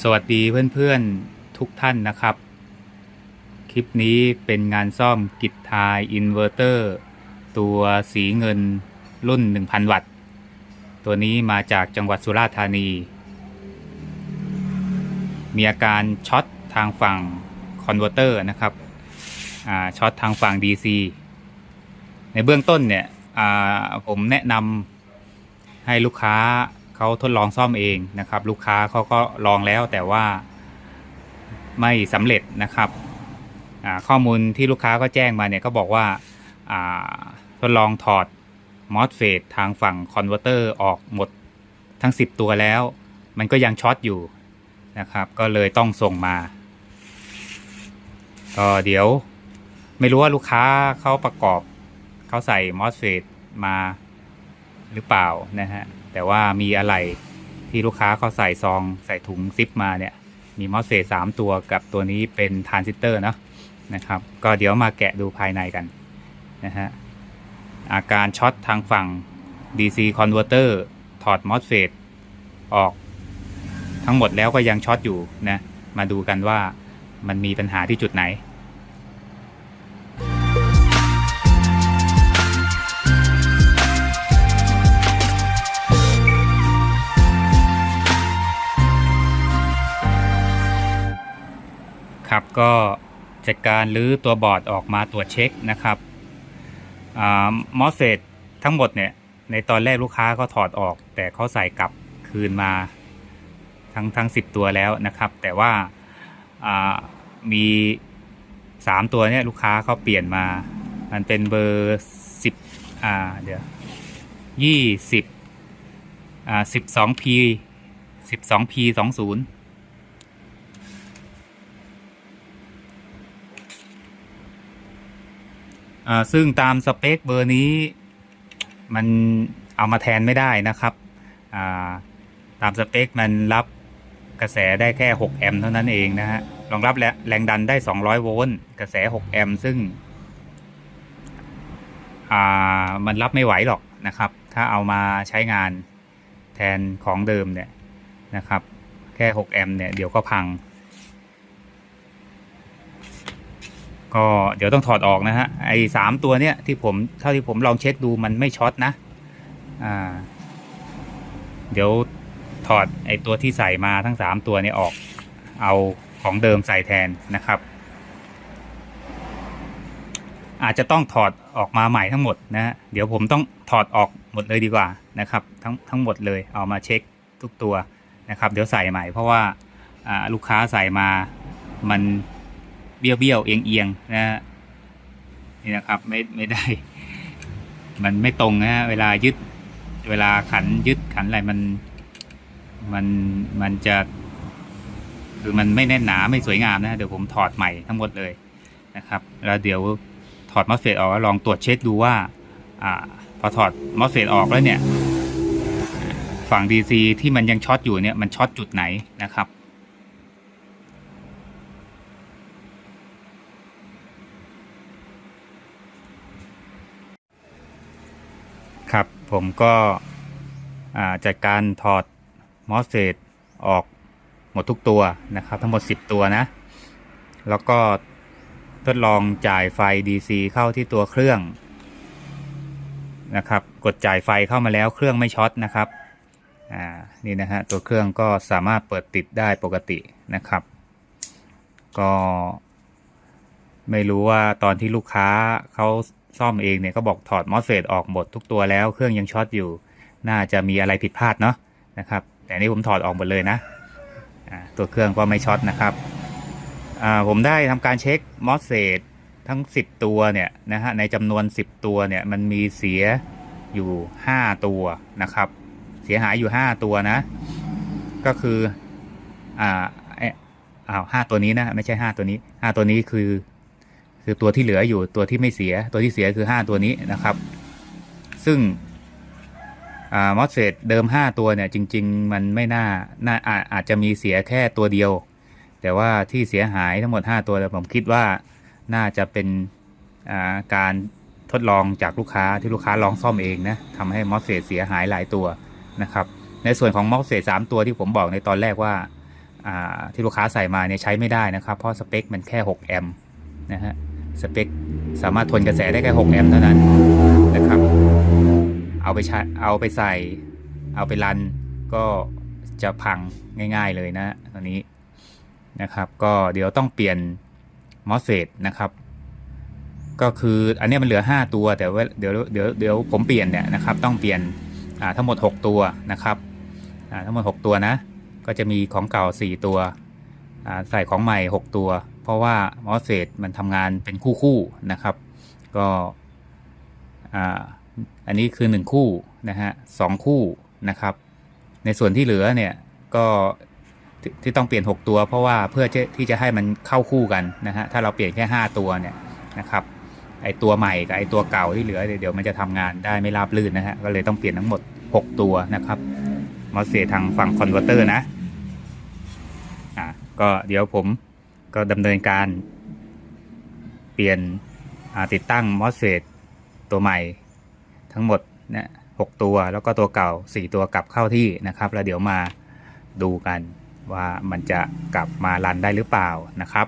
สวัสดีเพื่อนๆทุกท่านนะครับ คลิปนี้เป็นงานซ่อมกิจทายอินเวอร์เตอร์ตัวสีเงินรุ่น 1,000 วัตต์ ตัวนี้มาจากจังหวัดสุราษฎร์ธานี มีอาการช็อตทางฝั่งคอนเวอร์เตอร์นะครับช็อตทางฝั่ง DC ในเบื้องต้นเนี่ยผมแนะนำให้ลูกค้า เขาทดลองซ่อมเองนะครับ ลูกค้าเขาก็ลองแล้วแต่ว่าไม่สำเร็จนะครับข้อมูลที่ลูกค้าก็แจ้งมาเนี่ยก็บอกว่าอ่าทดลองถอดมอสเฟตทางฝั่งคอนเวอร์เตอร์ออกหมดทั้ง 10 ตัวแล้ว มันก็ยังช็อตอยู่นะครับ ก็เลยต้องส่งมาก็เดี๋ยวไม่รู้ว่าลูกค้าเขาประกอบเขาใส่มอสเฟตมาหรือเปล่านะฮะ แต่ว่ามีอะไรที่ลูกค้าเขาใส่ซองใส่ถุงซิปมาเนี่ย มีมอสเฟสามตัวกับตัวนี้เป็นทานซิสเตอร์เนาะนะครับ ก็เดี๋ยวมาแกะดูภายในกันนะฮะอาการช็อตทางฝั่ง DC converter ถอดมอสเฟตออกทั้งหมดแล้วก็ยังช็อตอยู่นะ มาดูกันว่ามันมีปัญหาที่จุดไหน ก็จัดการหรือตัวบอร์ดออกมาตรวจเช็คนะครับมอสเฟตทั้งหมดเนี่ยในตอนแรกลูกค้าก็ถอดออก แต่เขาใส่กลับคืนมาทั้งทั้ง 10 ตัวแล้วนะครับ แต่ว่ามี 3 ตัวเนี่ยลูกค้าเขาเปลี่ยนมา มันเป็นเบอร์10อ่าเดี๋ยวยี่สิบอ่าสองศูนย์ ซึ่งตามสเปคเบอร์นี้มันเอามาแทนไม่ได้นะครับาตามสเปคมันรับกระแสได้แค่ 6 แอมป์เท่านั้นเองนะฮะรองรับและแรงดันได้ 200 โวลต์กระแส 6 แอมป์ซึ่งมันรับไม่ไหวหรอกนะครับ ถ้าเอามาใช้งานแทนของเดิมเนี่ยนะครับ แค่ 6 แอมป์เนี่ยเดี๋ยวก็พัง ก็เดี๋ยวต้องถอดออกนะฮะไอ้สามตัวเนี้ยที่ผมเท่าที่ผมลองเช็คดูมันไม่ช็อตนะอ่าเดี๋ยวถอดไอ้ตัวที่ใส่มาทั้งสามตัวนี้ออก เอาของเดิมใส่แทนนะครับ อาจจะต้องถอดออกมาใหม่ทั้งหมดนะฮะเดี๋ยวผมต้องถอดออกหมดเลยดีกว่านะครับ ทั้งทั้งหมดเลยเอามาเช็คทุกตัวนะครับ เดี๋ยวใส่ใหม่เพราะว่าอ่าลูกค้าใส่มามัน เบี้ยวเบี้ยวเอียงเอียงนะฮะนี่นะครับไม่ไม่ได้ มันไม่ตรงนะฮะเวลายึดเวลาขันยึดขันอะไรมันมันมันจะคือมันไม่แน่นหนาไม่สวยงามนะเดี๋ยวผมถอดใหม่ทั้งหมดเลยนะครับ แล้วเดี๋ยวถอดมอสเฟตออกแล้วลองตรวจเช็คดูว่าอ่าพอถอดมอสเฟตออกแล้วเนี่ย ฝั่ง DC ที่มันยังช็อตอยู่เนี่ยมันช็อตจุดไหนนะครับ ครับ ผมก็จัดการถอดมอสเฟตออกหมดทุกตัวนะครับ ทั้งหมด 10 ตัวนะ แล้วก็ทดลองจ่ายไฟ DC เข้าที่ตัวเครื่องนะครับ กดจ่ายไฟเข้ามาแล้วเครื่องไม่ช็อตนะครับอ่านี่นะฮะตัวเครื่องก็สามารถเปิดติดได้ปกตินะครับ ก็ไม่รู้ว่าตอนที่ลูกค้าเขา ซ่อมเองเนี่ยก็บอกถอดมอสเฟตออกหมดทุกตัวแล้ว เครื่องยังช็อตอยู่ น่าจะมีอะไรผิดพลาดเนาะนะครับ แต่นี่ผมถอดออกหมดเลยนะตัวเครื่องก็ไม่ช็อตนะครับผมได้ทำการเช็คมอสเฟตทั้ง 10 ตัวเนี่ยนะฮะในจำนวน 10 ตัวเนี่ยมันมีเสียอยู่ 5 ตัวนะครับ เสียหายอยู่ 5 ตัวนะ ก็คืออ่าเอออ้าวห้าตัวนี้นะไม่ใช่ 5 ตัวนี้ 5 ตัวนี้คือ คือตัวที่เหลืออยู่ตัวที่ไม่เสียตัวที่เสียคือ 5 ตัวนี้นะครับ ซึ่งมอสเฟตเดิม 5 ตัวเนี่ยจริง ๆ มันไม่น่าน่าอาอาจจะมีเสียแค่ตัวเดียว แต่ว่าที่เสียหายทั้งหมด 5 ตัวผมคิดว่าน่าจะเป็นาการทดลองจากลูกค้าที่ลูกค้าลองซ่อมเองนะทำให้มอสเฟตเสียหายหลายตัวนะครับในส่วนของมอสเฟตสามตัวที่ผมบอกในตอนแรกว่าอ่าที่ลูกค้าใส่มาเนี่ยใช้ไม่ได้นะครับ เพราะสเปคมันแค่ 6 แอมป์นะฮะ สเปคสามารถทนกระแสได้แค่ 6 แอมป์เท่านั้นนะครับ เอาไปใช้เอาไปใส่ เอาไปรันก็จะพังง่ายๆเลยนะตอนนี้นะครับ ก็เดี๋ยวต้องเปลี่ยนมอสเฟตนะครับ ก็คืออันนี้มันเหลือ 5 ตัวแต่ว่าเดี๋ยวเดี๋ยวเดี๋ยวผมเปลี่ยนเนี่ยนะครับ ต้องเปลี่ยนอ่าทั้งหมด 6 ตัวนะครับอ่าทั้งหมด 6 ตัวนะ ก็จะมีของเก่า 4 ตัวอ่าใส่ของใหม่ 6 ตัว เพราะว่ามอสเฟตมันทำงานเป็นคู่ๆนะครับ ก็อันนี้คือ 1 คู่นะฮะสองคู่นะครับ ในส่วนที่เหลือเนี่ยก็ที่ที่ต้องเปลี่ยน 6 ตัว เพราะว่าเพื่อที่จะให้มันเข้าคู่กันนะฮะถ้าเราเปลี่ยนแค่ 5 ตัวเนี่ยนะครับไอตัวใหม่กับไอตัวเก่าที่เหลือเดี๋ยวมันจะทำงานได้ไม่ราบรื่นนะฮะก็เลยต้องเปลี่ยนทั้งหมด 6 ตัวนะครับมอสเฟตทางฝั่งคอนเวอร์เตอร์นะอ่าก็เดี๋ยวผม ก็ดำเนินการเปลี่ยนติดตั้งมอสเฟตตัวใหม่ทั้งหมดนี่ยหกตัวแล้วก็ตัวเก่า 4 ตัวกลับเข้าที่นะครับ แล้วเดี๋ยวมาดูกันว่ามันจะกลับมารันได้หรือเปล่านะครับ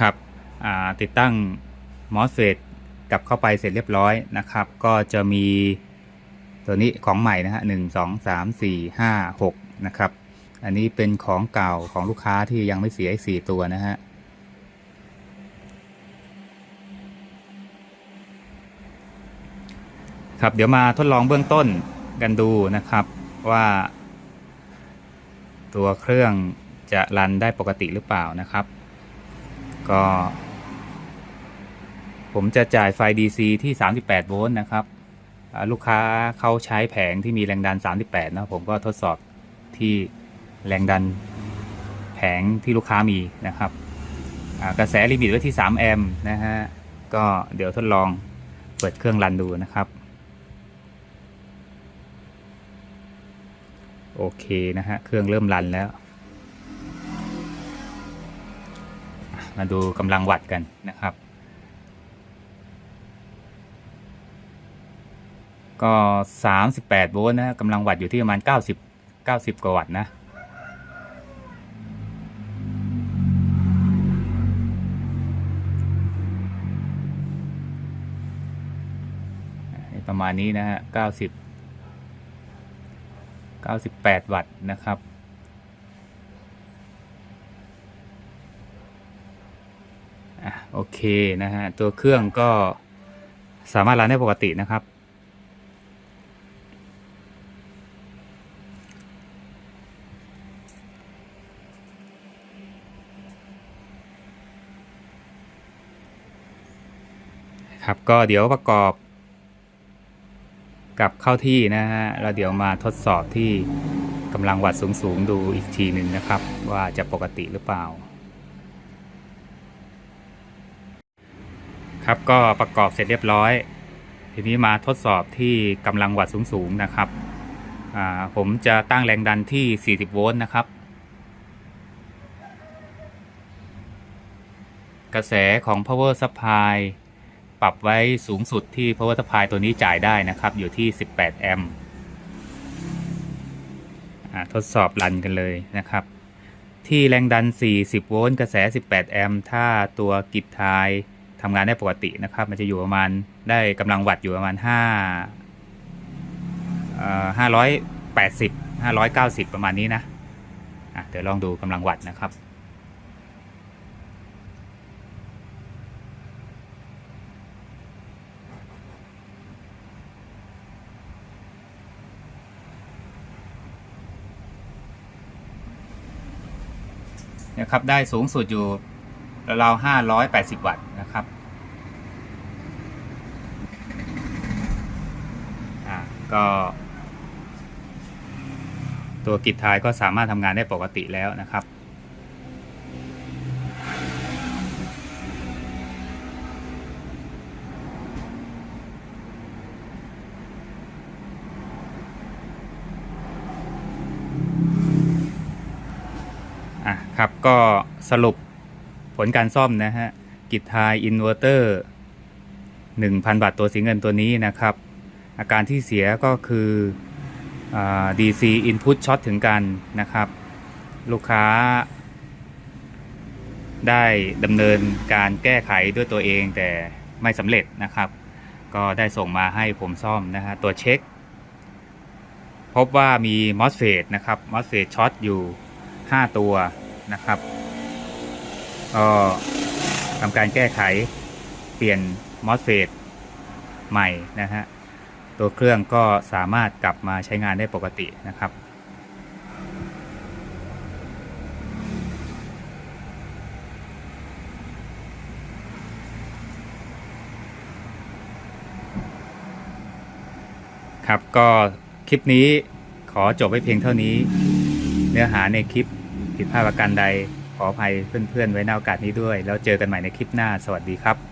ครับติดตั้งมอสเฟตกลับเข้าไปเสร็จเรียบร้อยนะครับ ก็จะมี ตัวนี้ของใหม่นะฮะหนึ่งสองสามสี่ห้าหกนะครับ อันนี้เป็นของเก่าของลูกค้าที่ยังไม่เสียสี่ตัวนะฮะครับเดี๋ยวมาทดลองเบื้องต้นกันดูนะครับว่า ตัวเครื่องจะรันได้ปกติหรือเปล่านะครับ ก็ ผมจะจ่ายไฟ DC ที่ 38 โวลต์นะครับ ลูกค้าเขาใช้แผงที่มีแรงดัน 38 นะผมก็ทดสอบที่แรงดันแผงที่ลูกค้ามีนะครับกระแสลิมิตไว้ที่ 3 แอมป์นะฮะ ก็เดี๋ยวทดลองเปิดเครื่องรันดูนะครับ โอเคนะฮะ เครื่องเริ่มรันแล้ว มาดูกำลังวัตต์กันนะครับ ก็ 38 โวลต์นะกำลังวัตต์อยู่ที่ประมาณ 90 90 กว่าวัตต์นะ ประมาณนี้นะฮะ 90 98 วัตต์นะครับโอเคนะฮะ ตัวเครื่องก็สามารถรันได้ปกตินะครับ ครับ ก็เดี๋ยวประกอบ กับเข้าที่นะฮะแล้วเดี๋ยวมาทดสอบที่กำลังวัดสูงๆดูอีกทีหนึ่งนะครับ ว่าจะปกติหรือเปล่า ครับก็ประกอบเสร็จเรียบร้อย ทีนี้มาทดสอบที่กำลังวัดสูงๆนะครับผมจะตั้งแรงดันที่ 40 โวลต์นะครับ กระแสของ power supply ปรับไว้สูงสุดที่ power supply ตัวนี้จ่ายได้นะครับ อยู่ที่ 18 แอมป์ทดสอบรันกันเลยนะครับ ที่แรงดัน 40 โวลต์กระแส 18 แอมป์ถ้าตัวกิจทายทำงานได้ปกตินะครับ มันจะอยู่ประมาณได้กำลังวัตต์อยู่ประมาณ 5 580 590 ประมาณนี้นะะเดี๋ยวลองดูกำลังวัตต์นะครับ นะครับ ได้สูงสุดอยู่ราวห้าร้อยแปดสิบวัตต์นะครับอ่าก็ตัวกิจทายก็สามารถทำงานได้ปกติแล้วนะครับ อะครับ ก็สรุปผลการซ่อมนะฮะกิจทอินเวอร์เตอร์1,000 บาทตัวสีเงินตัวนี้นะครับ อาการที่เสียก็คืออ DC input ช็อตถึงกันนะครับ ลูกค้า ได้ดำเนินการแก้ไขด้วยตัวเองแต่ไม่สำเร็จนะครับ ก็ได้ส่งมาให้ผมซ่อมนะฮะตัวเช็ค พบว่ามี MOSFET นะครับ MOSFET ช็อตอยู่ 5 ตัว นะครับก็ทำการแก้ไขเปลี่ยน MOSFET ใหม่นะฮะตัวเครื่องก็สามารถกลับมาใช้งานได้ปกตินะครับ ครับก็คลิปนี้ขอจบไว้เพียงเท่านี้ เนื้อหาในคลิป ผิดพลาดประการใดขออภัยเพื่อนๆไว้ในโอกาสนี้ด้วย แล้วเจอกันใหม่ในคลิปหน้า สวัสดีครับ